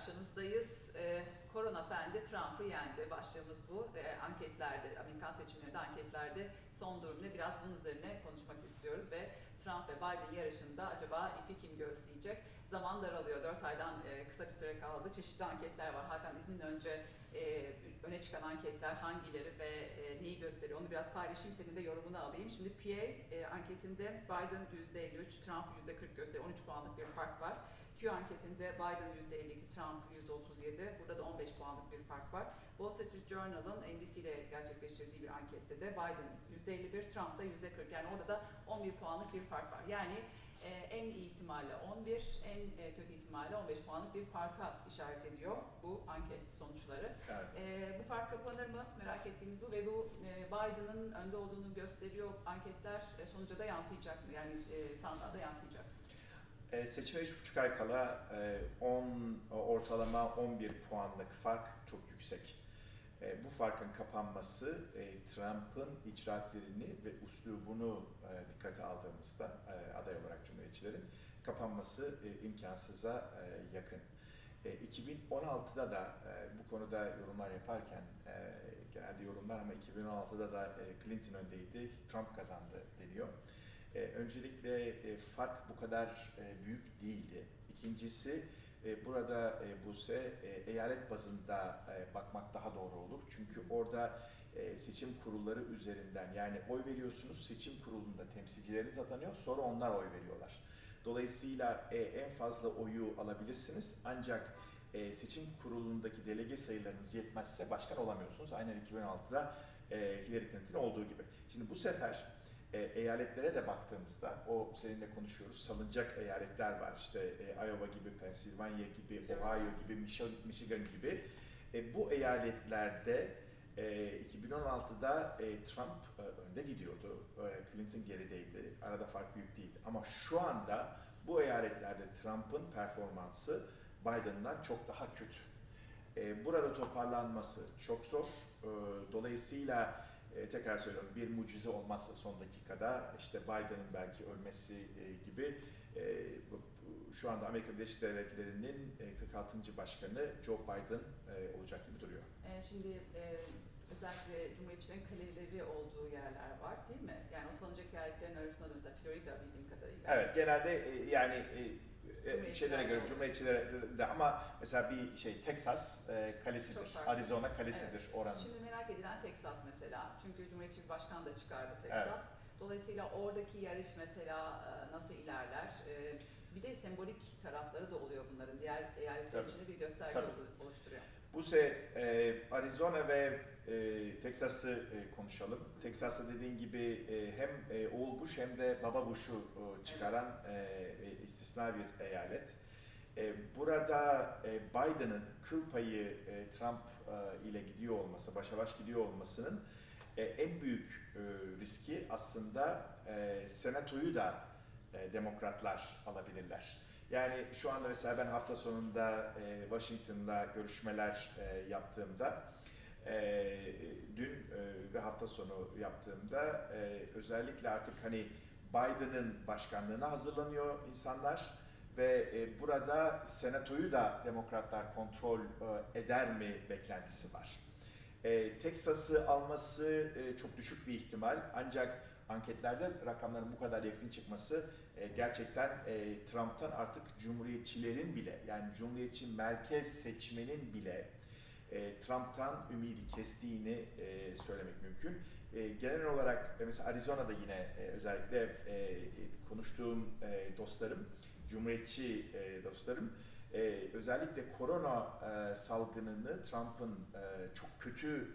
karşınızdayız. E, Korona fendi Trump'ı yendi. Başlığımız bu. E, Anketlerde, Amerikan seçimlerinde anketlerde son durum ne? Biraz bunun üzerine konuşmak istiyoruz ve Trump ve Biden yarışında acaba ipi kim göğüsleyecek? Zaman daralıyor. 4 aydan e, kısa bir süre kaldı. Çeşitli anketler var. Hakan izin önce e, öne çıkan anketler hangileri ve e, neyi gösteriyor? Onu biraz paylaşayım. Senin de yorumunu alayım. Şimdi PA e, anketinde Biden %53, Trump %40 gösteriyor. 13 puanlık bir fark var. Q anketinde Biden %52, Trump %37. Burada da 15 puanlık bir fark var. Wall Street Journal'ın NBC ile gerçekleştirdiği bir ankette de Biden %51, Trump da %40. Yani orada da 11 puanlık bir fark var. Yani e, en iyi ihtimalle 11, en e, kötü ihtimalle 15 puanlık bir farka işaret ediyor bu anket sonuçları. Evet. E, bu fark kapanır mı? Merak ettiğimiz bu ve bu e, Biden'ın önde olduğunu gösteriyor anketler e, sonuca da yansıyacak mı? Yani e, sandığa da yansıyacak mı? E, seçime 3,5 ay kala e, 10 ortalama 11 puanlık fark çok yüksek. E, bu farkın kapanması e, Trump'ın icraatlerini ve üslubunu e, dikkate aldığımızda e, aday olarak cumhuriyetçilerin kapanması e, imkansıza e, yakın. E, 2016'da da e, bu konuda yorumlar yaparken e, genelde yorumlar ama 2016'da da e, Clinton öndeydi, Trump kazandı deniyor. E, öncelikle e, fark bu kadar e, büyük değildi. İkincisi e, burada e, Buse e, eyalet bazında e, bakmak daha doğru olur. Çünkü orada e, seçim kurulları üzerinden yani oy veriyorsunuz seçim kurulunda temsilcileriniz atanıyor sonra onlar oy veriyorlar. Dolayısıyla e, en fazla oyu alabilirsiniz ancak e, seçim kurulundaki delege sayılarınız yetmezse başkan olamıyorsunuz. Aynen 2016'da e, Hillary Clinton olduğu gibi. Şimdi bu sefer e, eyaletlere de baktığımızda, o seninle konuşuyoruz, salınacak eyaletler var. İşte e, Iowa gibi, Pennsylvania gibi, Ohio gibi, Michi- Michigan gibi. E, bu eyaletlerde e, 2016'da e, Trump e, önde gidiyordu, e, Clinton gerideydi. Arada fark büyük değil. Ama şu anda bu eyaletlerde Trump'ın performansı Biden'dan çok daha kötü. E, burada toparlanması çok zor. E, dolayısıyla e, tekrar söylüyorum bir mucize olmazsa son dakikada işte Biden'ın belki ölmesi e, gibi e, bu- bu- şu anda Amerika Birleşik Devletleri'nin e, 46. başkanı Joe Biden e, olacak gibi duruyor. E, şimdi e, özellikle Cumhuriyetçilerin kaleleri olduğu yerler var değil mi? Yani o salınacak eyaletlerin arasında da mesela Florida bildiğim kadarıyla. Evet genelde e, yani e, e, şeylere göre Cumhuriyetçilere de ama mesela bir şey Texas e, kalesidir, Çok farklı. Arizona kalesidir Evet. oranın. Şimdi merak edilen Texas mesela. Çünkü Cumhuriyetçi bir başkan da çıkardı Texas. Dolayısıyla oradaki yarış mesela e, nasıl ilerler? E, Bir de sembolik tarafları da oluyor bunların. Diğer eyaletler Tabii. için de bir gösterge Tabii. olu- oluşturuyor. Bu se e, Arizona ve e, Texas'ı e, konuşalım. Texas'ta dediğin gibi e, hem e, oğul Bush hem de baba Bush'u e, çıkaran e, e, istisna bir eyalet. E, burada e, Biden'ın kıl payı e, Trump e, ile gidiyor olması, başa baş gidiyor olmasının e, en büyük e, riski aslında e, senatoyu da e, demokratlar alabilirler. Yani şu anda mesela ben hafta sonunda e, Washington'da görüşmeler e, yaptığımda, e, dün e, ve hafta sonu yaptığımda e, özellikle artık hani Biden'ın başkanlığına hazırlanıyor insanlar ve e, burada senatoyu da demokratlar kontrol e, eder mi beklentisi var. E, Texas'ı alması e, çok düşük bir ihtimal ancak anketlerde rakamların bu kadar yakın çıkması e, gerçekten e, Trump'tan artık cumhuriyetçilerin bile yani cumhuriyetçi merkez seçmenin bile e, Trump'tan ümidi kestiğini e, söylemek mümkün. E, genel olarak mesela Arizona'da yine özellikle konuştuğum dostlarım, cumhuriyetçi dostlarım özellikle korona salgınını Trump'ın çok kötü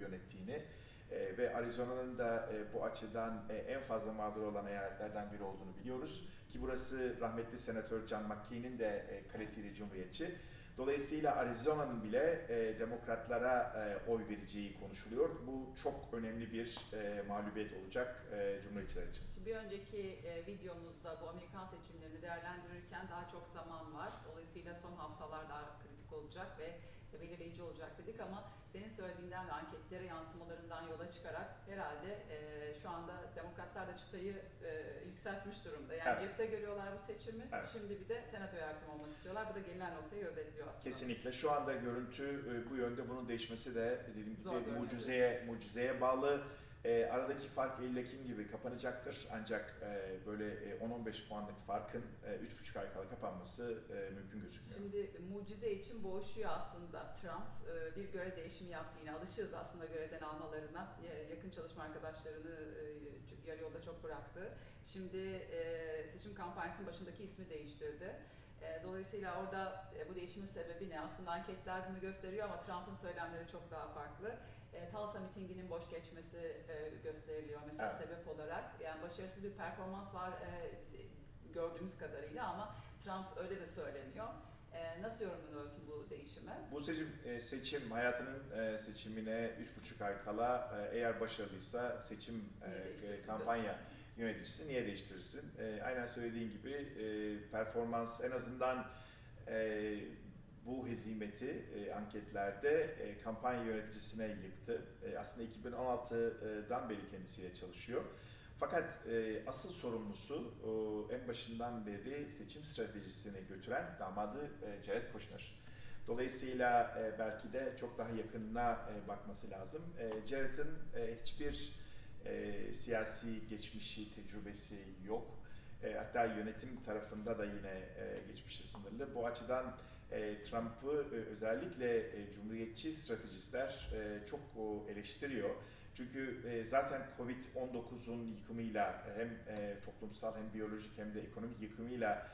yönettiğini ve Arizona'nın da bu açıdan en fazla mağdur olan eyaletlerden biri olduğunu biliyoruz. Ki burası rahmetli senatör John McCain'in de e, kalesiyle cumhuriyetçi. Dolayısıyla Arizona'nın bile e, demokratlara e, oy vereceği konuşuluyor. Bu çok önemli bir e, mağlubiyet olacak e, cumhuriyetçiler için. Bir önceki e, videomuzda bu Amerikan seçimlerini değerlendirirken daha çok zaman var. Dolayısıyla son haftalar daha kritik olacak ve belirleyici olacak dedik ama senin söylediğinden ve anketlere yansımalarından yola çıkarak herhalde e, şu anda demokratlar da çıtayı e, yükseltmiş durumda. Yani Evet. cepte görüyorlar bu seçimi. Evet. Şimdi bir de senatoya hakim olmak istiyorlar. Bu da gelinen noktayı özetliyor aslında. Kesinlikle. Şu anda görüntü e, bu yönde. Bunun değişmesi de dediğim gibi Zor mucizeye mucizeye bağlı. E, aradaki fark Eylül Ekim gibi kapanacaktır. Ancak e, böyle e, 10-15 puanlık farkın e, 3,5 ay kala kapanması e, mümkün gözükmüyor. Şimdi mucize için boğuşuyor aslında Trump. Ee, Bir göre değişimi yaptı yine. Alışığız aslında görevden almalarına. Ya- Yakın çalışma arkadaşlarını e, yarı yolda çok bıraktı. Şimdi e, seçim kampanyasının başındaki ismi değiştirdi. E, Dolayısıyla orada e, bu değişimin sebebi ne? Aslında anketler bunu gösteriyor ama Trump'ın söylemleri çok daha farklı. E, Tulsa mitinginin boş geçmesi e, gösteriliyor mesela Evet. sebep olarak. Yani başarısız bir performans var e, gördüğümüz kadarıyla ama Trump öyle de söylemiyor. E, nasıl yorumluyorsun bu değişimi? Bu seçim, e, seçim hayatının e, seçimine 3,5 ay kala e, eğer başarılıysa seçim e, kampanya yöneticisi niye değiştirirsin? E, aynen söylediğin gibi e, performans en azından e, bu hezimeti e, anketlerde e, kampanya yöneticisine yıktı. E, aslında 2016'dan beri kendisiyle çalışıyor. Fakat e, asıl sorumlusu e, en başından beri seçim stratejisini götüren damadı e, Jared Kushner. Dolayısıyla e, belki de çok daha yakınına e, bakması lazım. E, Jared'in e, hiçbir e, siyasi geçmişi, tecrübesi yok. E, hatta yönetim tarafında da yine e, geçmişi sınırlı. Bu açıdan e, Trump'ı e, özellikle e, cumhuriyetçi stratejistler e, çok eleştiriyor. Çünkü zaten Covid-19'un yıkımıyla hem toplumsal hem biyolojik hem de ekonomik yıkımıyla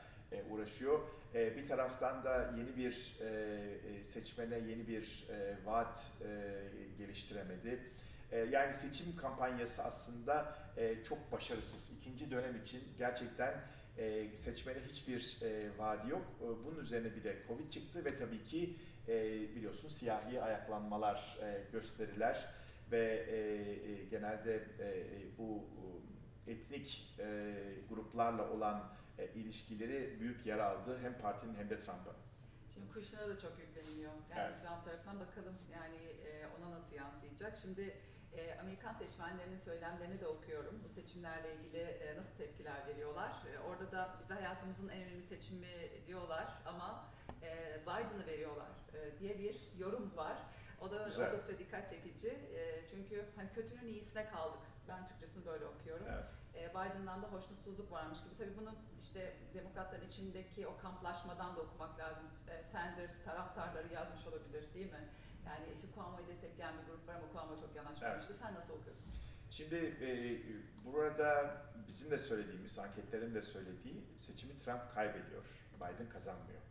uğraşıyor. Bir taraftan da yeni bir seçmene yeni bir vaat geliştiremedi. Yani seçim kampanyası aslında çok başarısız. İkinci dönem için gerçekten e, seçmene hiçbir e, vaadi yok. E, bunun üzerine bir de Covid çıktı ve tabii ki e, biliyorsun siyahi ayaklanmalar, e, gösteriler ve e, e, genelde e, bu etnik e, gruplarla olan e, ilişkileri büyük yara aldı hem partinin hem de Trump'ın. Şimdi Kushner'a da çok yükleniliyor. Yani Evet. Trump tarafından bakalım yani e, ona nasıl yansıyacak. Şimdi e, Amerikan seçmenlerinin söylemlerini de okuyorum. Bu seçimlerle ilgili e, nasıl tepkiler veriyorlar. E, orada da bize hayatımızın en önemli seçimi diyorlar ama e, Biden'ı veriyorlar e, diye bir yorum var. O da Güzel. oldukça dikkat çekici. E, çünkü hani kötünün iyisine kaldık. Ben Türkçesini böyle okuyorum. Evet. E, Biden'dan da hoşnutsuzluk varmış gibi. Tabii bunu işte demokratların içindeki o kamplaşmadan da okumak lazım. E, Sanders taraftarları yazmış olabilir değil mi? Yani işte Cuomo'yu destekleyen bir grup var ama Cuomo çok yanaşmamıştı. Sen nasıl okuyorsun? Şimdi e, burada bizim de söylediğimiz, anketlerin de söylediği seçimi Trump kaybediyor, Biden kazanmıyor.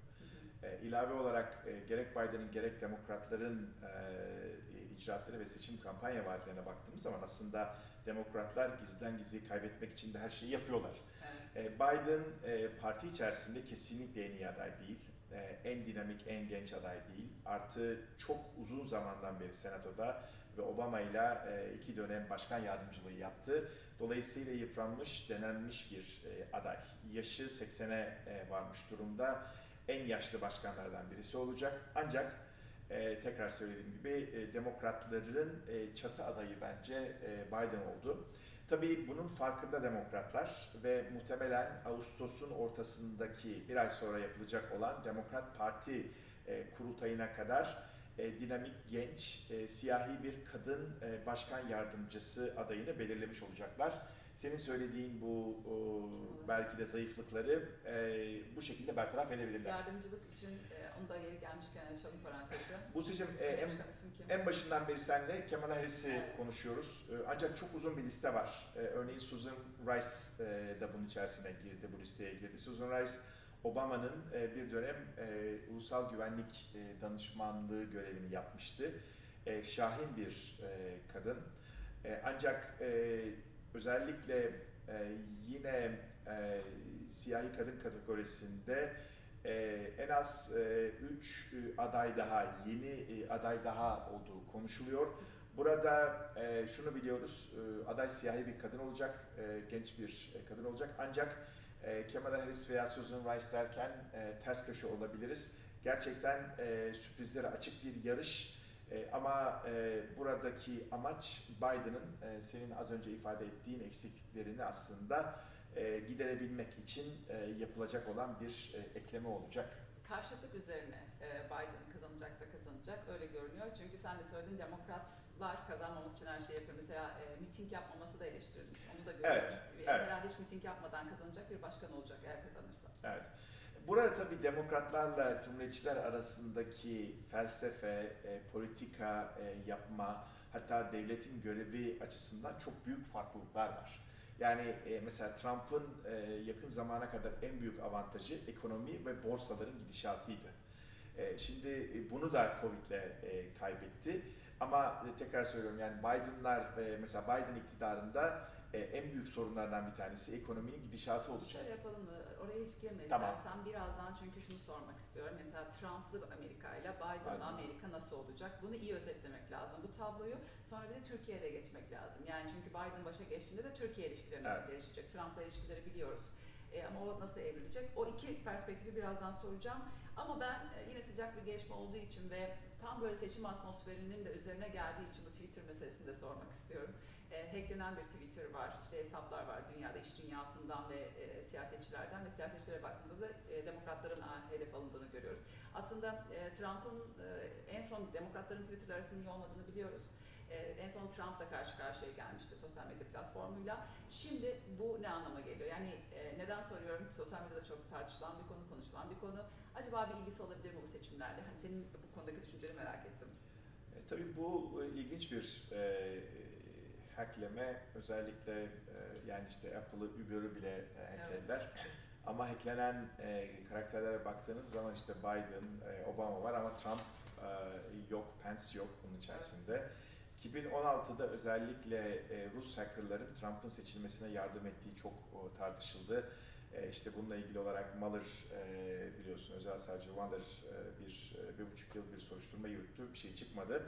E, ilave olarak e, gerek Biden'ın gerek demokratların e, icraatları ve seçim kampanya vaatlerine baktığımız zaman aslında demokratlar gizliden gizli kaybetmek için de her şeyi yapıyorlar. Evet. E, Biden e, parti içerisinde kesinlikle en iyi aday değil. E, En dinamik, en genç aday değil. Artı çok uzun zamandan beri senatoda ve Obama ile e, iki dönem başkan yardımcılığı yaptı. Dolayısıyla yıpranmış, denenmiş bir e, aday. Yaşı 80'e e, varmış durumda. En yaşlı başkanlardan birisi olacak. Ancak tekrar söylediğim gibi demokratların çatı adayı bence Biden oldu. Tabii bunun farkında demokratlar ve muhtemelen Ağustos'un ortasındaki bir ay sonra yapılacak olan Demokrat Parti e, kurultayına kadar e, dinamik genç e, siyahi bir kadın başkan yardımcısı adayını belirlemiş olacaklar. Senin söylediğin bu o, belki de zayıflıkları e, bu şekilde bertaraf edebilirler. Yardımcılık için e, onu da yeri gelmişken açalım parantezi. Bu seçim e, en, en başından beri senle Kamala Harris'i Evet. konuşuyoruz. Ee, Ancak çok uzun bir liste var. Ee, Örneğin Susan Rice e, da bunun içerisine girdi, bu listeye girdi. Susan Rice, Obama'nın e, bir dönem e, ulusal güvenlik e, danışmanlığı görevini yapmıştı. E, Şahin bir e, kadın. E, Ancak e, özellikle e, yine e, siyahi kadın kategorisinde e, en az 3 aday daha, yeni e, aday daha olduğu konuşuluyor. Burada e, şunu biliyoruz, e, aday siyahi bir kadın olacak, e, genç bir e, kadın olacak. Ancak e, Kamala Harris veya Susan Rice derken e, ters köşe olabiliriz. Gerçekten e, sürprizlere açık bir yarış E, ama e, buradaki amaç Biden'ın e, senin az önce ifade ettiğin eksiklerini aslında e, giderebilmek için e, yapılacak olan bir e, ekleme olacak. Karşıtlık üzerine e, Biden kazanacaksa kazanacak öyle görünüyor. Çünkü sen de söyledin demokratlar kazanmamak için her şeyi yapıyor. Mesela e, miting yapmaması da eleştirilmiş. Onu da görüyorum. Evet, E, evet. Herhalde hiç miting yapmadan kazanacak bir başkan olacak eğer kazanırsa. Evet. Burada tabii demokratlarla cumhuriyetçiler arasındaki felsefe, e, politika e, yapma, hatta devletin görevi açısından çok büyük farklılıklar var. Yani e, mesela Trump'ın e, yakın zamana kadar en büyük avantajı ekonomi ve borsaların gidişatıydı. E, şimdi e, bunu da Covid'le e, kaybetti. Ama e, tekrar söylüyorum yani Biden'lar e, mesela Biden iktidarında e, en büyük sorunlardan bir tanesi ekonominin gidişatı olacak. Şöyle yapalım mı? Oraya hiç girme Tamam. istersen. Birazdan çünkü şunu sormak istiyorum. Mesela Trump'lı Amerika ile Biden'lı Biden. Amerika nasıl olacak? Bunu iyi özetlemek lazım bu tabloyu. Sonra bir de Türkiye'de geçmek lazım. Yani çünkü Biden başa geçtiğinde de Türkiye ilişkileri nasıl Evet. gelişecek? Trump'la ilişkileri biliyoruz. E, ama o nasıl evrilecek? O iki perspektifi birazdan soracağım. Ama ben e, yine sıcak bir gelişme olduğu için ve tam böyle seçim atmosferinin de üzerine geldiği için bu Twitter meselesini de sormak istiyorum. E, hacklenen bir Twitter var, işte hesaplar var dünyada, iş dünyasından ve e, siyasetçilerden ve siyasetçilere baktığımızda da e, demokratların hedef alındığını görüyoruz. Aslında e, Trump'ın e, en son demokratların Twitter arasında iyi olmadığını biliyoruz. E, en son Trump'la karşı karşıya gelmişti sosyal medya platformuyla. Şimdi bu ne anlama geliyor? Yani e, neden soruyorum? Sosyal medyada çok tartışılan bir konu, konuşulan bir konu. Acaba bir ilgisi olabilir mi bu seçimlerle? Hani senin bu konudaki düşünceni merak ettim. E, tabii bu e, ilginç bir e, hackleme. Özellikle e, yani işte Apple'ı, Uber'ı bile e, hacklediler. Ama hacklenen e, karakterlere baktığınız zaman işte Biden, e, Obama var ama Trump e, yok, Pence yok bunun içerisinde. 2016'da özellikle e, Rus hackerların Trump'ın seçilmesine yardım ettiği çok o, tartışıldı. E, işte bununla ilgili olarak Mueller e, biliyorsun özel savcı Wander e, bir, e, bir buçuk yıl bir soruşturma yürüttü. Bir şey çıkmadı.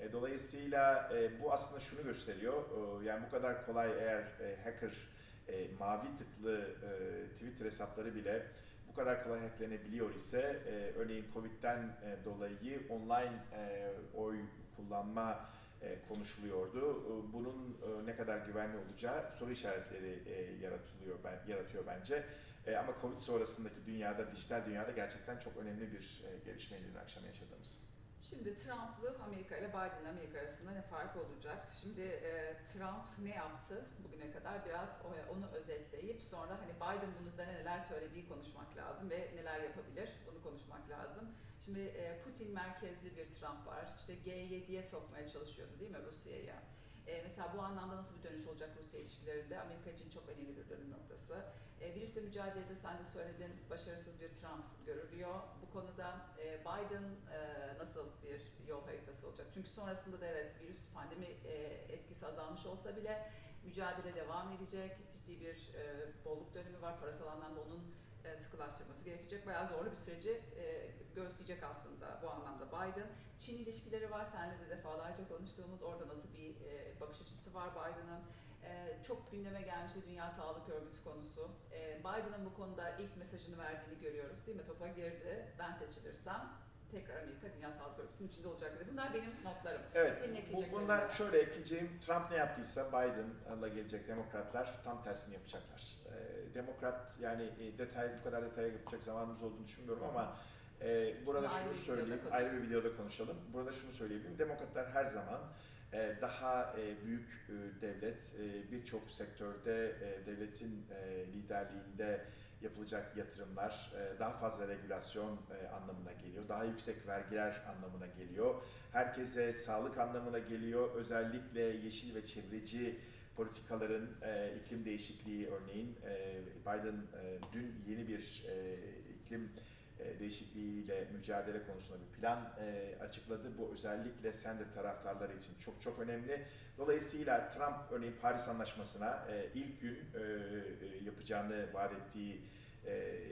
E, dolayısıyla e, bu aslında şunu gösteriyor. E, yani bu kadar kolay eğer e, hacker e, mavi tıklı e, Twitter hesapları bile bu kadar kolay hacklenebiliyor ise e, örneğin Covid'den e, dolayı online e, oy kullanma e, konuşuluyordu. E, bunun e, ne kadar güvenli olacağı soru işaretleri e, yaratılıyor ben, yaratıyor bence. E, ama Covid sonrasındaki dünyada, dijital dünyada gerçekten çok önemli bir e, gelişmeydi dün akşam yaşadığımız. Şimdi Trump'lı Amerika ile Biden Amerika arasında ne fark olacak? Şimdi e, Trump ne yaptı bugüne kadar biraz onu özetleyip sonra hani Biden bunun üzerine neler söylediği konuşmak lazım ve neler yapabilir bunu konuşmak lazım. Şimdi e, Putin merkezli bir Trump var. İşte G7'ye sokmaya çalışıyordu değil mi Rusya'ya? E, mesela bu anlamda nasıl bir dönüş olacak Rusya ilişkilerinde? Amerika için çok önemli bir dönüm noktası. E, virüsle mücadelede sen de söyledin başarısız bir Trump görülüyor. Bu konuda e, Biden e, nasıl bir yol haritası olacak? Çünkü sonrasında da evet virüs pandemi e, etkisi azalmış olsa bile mücadele devam edecek. Ciddi bir e, bolluk dönemi var. Parasal anlamda onun e, sıkılaştırması gerekecek. Bayağı zorlu bir süreci e, göğüsleyecek aslında bu anlamda Biden. Çin ilişkileri var. Seninle de defalarca konuştuğumuz orada nasıl bir e, bakış açısı var Biden'ın. E, çok gündeme gelmişti Dünya Sağlık Örgütü konusu. E, Biden'ın bu konuda ilk mesajını verdiğini görüyoruz değil mi? Topa girdi. Ben seçilirsem tekrar Amerika Dünya Sağlık Örgütü'nün içinde olacak dedi. Bunlar benim notlarım. Evet, Senin bu, bunlar var. şöyle ekleyeceğim. Trump ne yaptıysa Biden'la gelecek demokratlar tam tersini yapacaklar. Ee, demokrat yani e, detay bu kadar detaya yapacak zamanımız olduğunu düşünmüyorum ama e, burada Bunu şunu söyleyeyim, ayrı bir videoda konuşalım. Burada şunu söyleyebilirim. Demokratlar her zaman e, daha e, büyük e, devlet, e, birçok sektörde devletin liderliğinde yapılacak yatırımlar daha fazla regülasyon anlamına geliyor. Daha yüksek vergiler anlamına geliyor. Herkese sağlık anlamına geliyor. Özellikle yeşil ve çevreci politikaların iklim değişikliği örneğin Biden dün yeni bir iklim değişikliğiyle mücadele konusunda bir plan e, açıkladı. Bu özellikle Sender taraftarları için çok çok önemli. Dolayısıyla Trump örneğin Paris Anlaşması'na e, ilk gün e, e, yapacağını vaat ettiği e,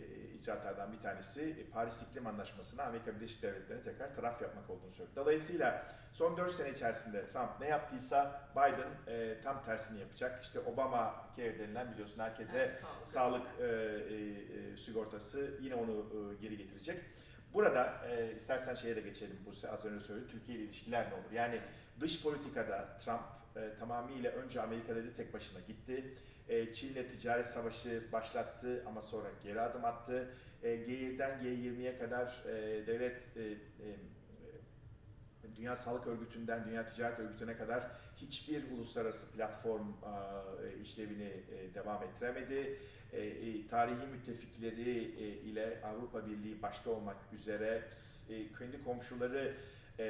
icraatlardan bir tanesi e, Paris İklim Anlaşması'na Amerika Birleşik Devletleri'ne tekrar taraf yapmak olduğunu söyledi. Dolayısıyla son 4 sene içerisinde Trump ne yaptıysa Biden e, tam tersini yapacak. İşte Obama care denilen biliyorsun herkese Evet, sağlık e, e, e, sigortası yine onu e, geri getirecek. Burada e, istersen şeye de geçelim. Bu az önce söyledim. Türkiye ile ilişkiler ne olur? Yani dış politikada Trump e, tamamıyla önce Amerika dedi tek başına gitti. E, Çin'le ticaret savaşı başlattı ama sonra geri adım attı. E, G7'den G20'ye kadar e, devlet e, Dünya Sağlık Örgütü'nden Dünya Ticaret Örgütü'ne kadar hiçbir uluslararası platform işlevini devam ettiremedi. Tarihi müttefikleri ile Avrupa Birliği başta olmak üzere kendi komşuları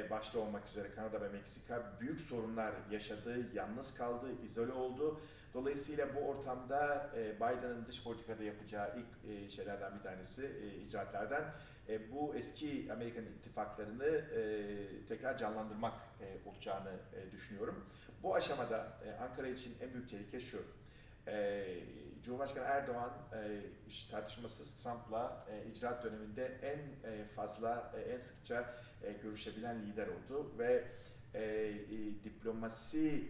başta olmak üzere Kanada ve Meksika büyük sorunlar yaşadı, yalnız kaldı, izole oldu. Dolayısıyla bu ortamda e, Biden'ın dış politikada yapacağı ilk e, şeylerden bir tanesi, e, icraatlardan e, bu eski Amerikan ittifaklarını e, tekrar canlandırmak e, olacağını e, düşünüyorum. Bu aşamada e, Ankara için en büyük tehlike şu. E, Cumhurbaşkanı Erdoğan e, tartışmasız Trump'la e, icraat döneminde en e, fazla, e, en sıkça e, görüşebilen lider oldu ve e, e, diplomasi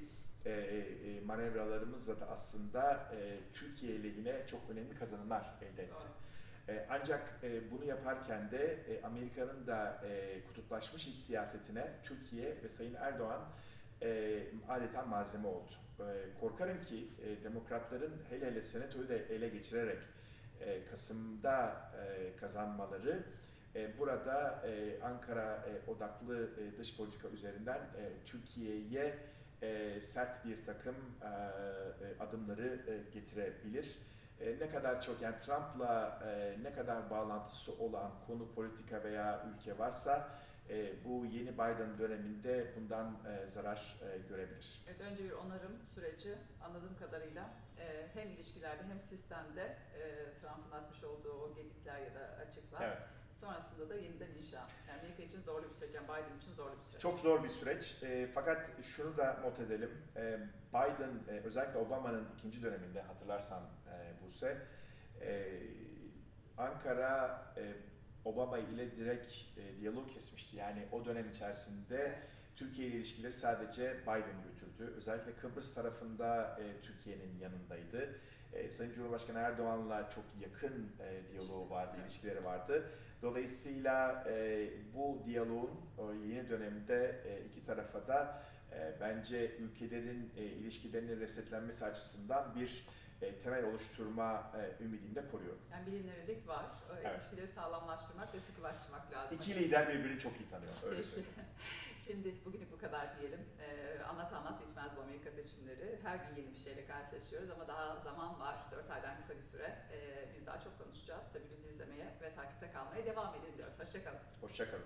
e, e, manevralarımızla da aslında e, Türkiye lehine çok önemli kazanımlar elde etti. E, Ancak e, bunu yaparken de e, Amerika'nın da e, kutuplaşmış iç siyasetine Türkiye ve Sayın Erdoğan e, adeta malzeme oldu. E, Korkarım ki e, demokratların hele hele senatoyu da ele geçirerek e, Kasım'da e, kazanmaları e, burada e, Ankara e, odaklı e, dış politika üzerinden e, Türkiye'ye e, sert bir takım e, e, adımları e, getirebilir. E, ne kadar çok yani Trump'la e, ne kadar bağlantısı olan konu, politika veya ülke varsa e, bu yeni Biden döneminde bundan e, zarar e, görebilir. Evet, önce bir onarım süreci anladığım kadarıyla e, hem ilişkilerde hem sistemde e, Trump'ın atmış olduğu o gedikler ya da açıklar. Evet. Sonrasında da yeniden inşa. Yani Amerika için zorlu bir süreç, yani Biden için zorlu bir süreç. Çok zor bir süreç. E, fakat şunu da not edelim. E, Biden e, özellikle Obama'nın ikinci döneminde hatırlarsan e, Buse e, Ankara e, Obama ile direkt e, diyalog kesmişti. Yani o dönem içerisinde Türkiye ile ilişkileri sadece Biden götürdü. Özellikle Kıbrıs tarafında e, Türkiye'nin yanındaydı. E, Sayın Cumhurbaşkanı Erdoğan'la çok yakın e, diyaloğu vardı, ilişkileri vardı. Dolayısıyla e, bu diyaloğun o yeni dönemde e, iki tarafa da e, bence ülkelerin e, ilişkilerinin resetlenmesi açısından bir e, temel oluşturma e, ümidini de koruyor. Yani bilinirlik var. O Evet. ilişkileri sağlamlaştırmak ve sıkılaştırmak lazım. İki lider birbirini çok iyi tanıyor. Öyle Peki. Şimdi bugünlük bu kadar diyelim. Ee, anlat anlat bitmez bu Amerika seçimleri. Her gün yeni bir şeyle karşılaşıyoruz ama daha zaman var. 4 aydan kısa bir süre. Ee, biz daha çok konuşacağız. Tabii bizi izlemeye ve takipte kalmaya devam edin diyoruz. Hoşçakalın. Hoşçakalın.